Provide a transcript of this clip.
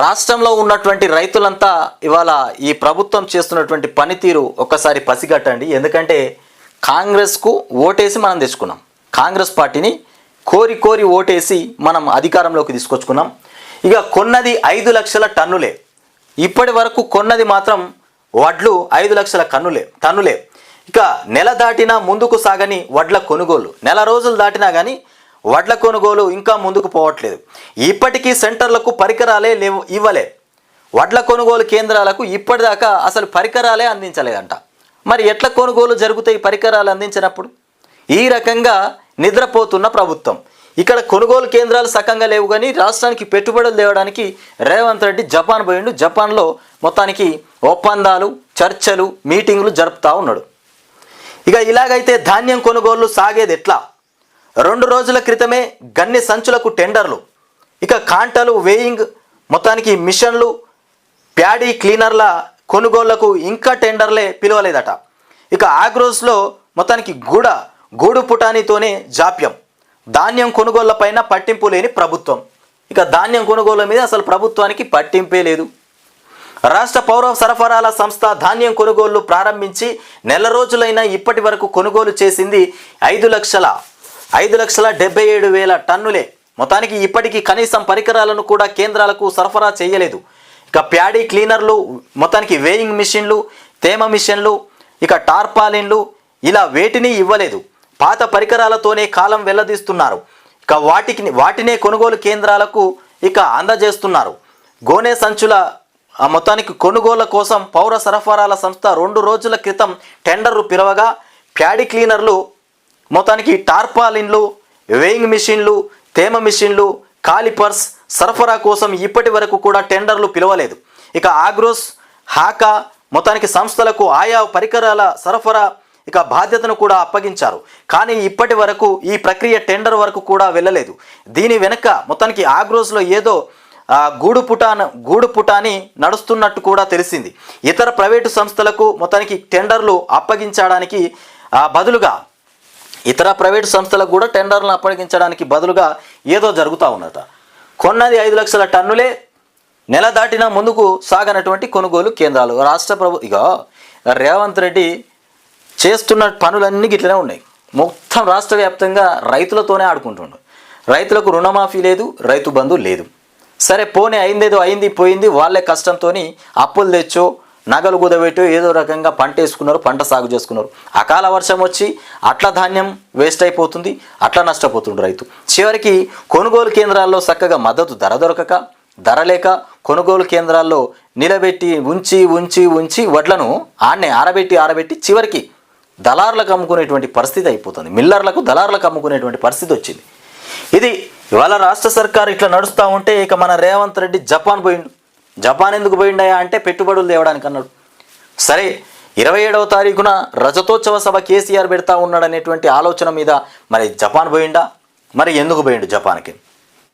రాష్ట్రంలో ఉన్నటువంటి రైతులంతా ఇవాళ ఈ ప్రభుత్వం చేస్తున్నటువంటి పనితీరు ఒక్కసారి పసిగట్టండి. ఎందుకంటే కాంగ్రెస్కు ఓటేసి మనం తెచ్చుకున్నాం. కాంగ్రెస్ పార్టీని కోరి కోరి ఓటేసి మనం అధికారంలోకి తీసుకొచ్చుకున్నాం. ఇక కొన్నది ఐదు లక్షల టన్నులే. ఇప్పటి వరకు కొన్నది మాత్రం వడ్లు ఐదు లక్షల కన్నులే టన్నులే. ఇక నెల దాటినా ముందుకు సాగని వడ్ల కొనుగోలు. నెల రోజులు దాటినా కానీ వడ్ల కొనుగోలు ఇంకా ముందుకు పోవట్లేదు. ఇప్పటికీ సెంటర్లకు పరికరాలే లేవు ఇవ్వలే. వడ్ల కొనుగోలు కేంద్రాలకు ఇప్పటిదాకా అసలు పరికరాలే అందించలేదంట. మరి ఎట్ల కొనుగోలు జరుగుతాయి పరికరాలు అందించినప్పుడు? ఈ రకంగా నిద్రపోతున్న ప్రభుత్వం. ఇక్కడ కొనుగోలు కేంద్రాలు సకంగా లేవు కానీ రాష్ట్రానికి పెట్టుబడులు తేవడానికి రేవంత్ రెడ్డి జపాన్ పోయిండు. జపాన్లో మొత్తానికి ఒప్పందాలు చర్చలు మీటింగులు జరుపుతూ ఉన్నాడు. ఇక ఇలాగైతే ధాన్యం కొనుగోళ్ళు సాగేది ఎట్లా? రెండు రోజుల క్రితమే గన్ని సంచులకు టెండర్లు. ఇక కాంటలు వేయింగ్ మొత్తానికి మిషన్లు ప్యాడీ క్లీనర్ల కొనుగోళ్ళకు ఇంకా టెండర్లే పిలవలేదట. ఇక ఆగ్రోస్లో మొత్తానికి గూడ గూడు పుటానితోనే జాప్యం. ధాన్యం కొనుగోళ్ళపైన పట్టింపు లేని ప్రభుత్వం. ఇక ధాన్యం కొనుగోళ్ళ మీద అసలు ప్రభుత్వానికి పట్టింపే లేదు. రాష్ట్ర పౌర సరఫరాల సంస్థ ధాన్యం కొనుగోళ్ళు ప్రారంభించి నెల రోజులైనా ఇప్పటి వరకు కొనుగోలు చేసింది ఐదు లక్షల ఐదు లక్షల డెబ్బై ఏడు వేల టన్నులే. మొత్తానికి ఇప్పటికీ కనీసం పరికరాలను కూడా కేంద్రాలకు సరఫరా చేయలేదు. ఇక ప్యాడీ క్లీనర్లు మొత్తానికి వేయింగ్ మిషన్లు తేమ మిషన్లు ఇక టార్పాలిన్లు ఇలా వేటిని ఇవ్వలేదు. పాత పరికరాలతోనే కాలం వెల్లదీస్తున్నారు. ఇక వాటికి వాటినే కొనుగోలు కేంద్రాలకు ఇక అందజేస్తున్నారు. గోనె సంచుల మొత్తానికి కొనుగోళ్ళ కోసం పౌర సరఫరాల సంస్థ రెండు రోజుల క్రితం టెండర్లు పిలవగా ప్యాడీ క్లీనర్లు మొత్తానికి టార్పాలిన్లు వేయింగ్ మిషన్లు తేమ మిషన్లు కాలిపర్స్ సరఫరా కోసం ఇప్పటి వరకు కూడా టెండర్లు పిలవలేదు. ఇక ఆగ్రోస్ హాకా మొత్తానికి సంస్థలకు ఆయా పరికరాల సరఫరా ఇక బాధ్యతను కూడా అప్పగించారు. కానీ ఇప్పటి వరకు ఈ ప్రక్రియ టెండర్ వరకు కూడా వెళ్ళలేదు. దీని వెనుక మొత్తానికి ఆగ్రోస్లో ఏదో గూడు పుటాన్ గూడు పుటాని నడుస్తున్నట్టు కూడా తెలిసింది. ఇతర ప్రైవేటు సంస్థలకు మొత్తానికి టెండర్లు అప్పగించడానికి బదులుగా ఇతర ప్రైవేట్ సంస్థలకు కూడా టెండర్లను అప్పగించడానికి బదులుగా ఏదో జరుగుతూ ఉన్నట కొన్నది ఐదు లక్షల టన్నులే నెల దాటినా ముందుకు సాగనటువంటి కొనుగోలు కేంద్రాలు. రాష్ట్ర ప్రభు ఇక రేవంత్ రెడ్డి చేస్తున్న పనులన్నీ గిట్లనే ఉన్నాయి. మొత్తం రాష్ట్ర వ్యాప్తంగా రైతులతోనే ఆడుకుంటుండు. రైతులకు రుణమాఫీ లేదు రైతు బంధు లేదు. సరే పోనీ అయిందేదో అయింది పోయింది వాళ్ళే కష్టంతో అప్పులు తెచ్చో నగలు కుదబెట్టి ఏదో రకంగా పంట వేసుకున్నారు పంట సాగు చేసుకున్నారు. అకాల వర్షం వచ్చి అట్ల ధాన్యం వేస్ట్ అయిపోతుంది అట్లా నష్టపోతుండు రైతు. చివరికి కొనుగోలు కేంద్రాల్లో చక్కగా మద్దతు ధర దొరకక ధర లేక కొనుగోలు కేంద్రాల్లో నిలబెట్టి ఉంచి ఉంచి ఉంచి వడ్లను ఆడనే ఆరబెట్టి ఆరబెట్టి చివరికి దళారులకు అమ్ముకునేటువంటి పరిస్థితి అయిపోతుంది. మిల్లర్లకు దళారులకు అమ్ముకునేటువంటి పరిస్థితి వచ్చింది. ఇది ఇవాళ రాష్ట్ర సర్కార్ ఇట్లా నడుస్తూ ఉంటే ఇక మన రేవంత్ రెడ్డి జపాన్ పోయిండు. జపాన్ ఎందుకు పోయిండయా అంటే పెట్టుబడులు తేవడానికి అన్నాడు. సరే ఇరవై ఏడవ తారీఖున రజతోత్సవ సభ కేసీఆర్ పెడతా ఉన్నాడనేటువంటి ఆలోచన మీద మరి జపాన్ పోయిండా? మరి ఎందుకు పోయిండు జపాన్కి?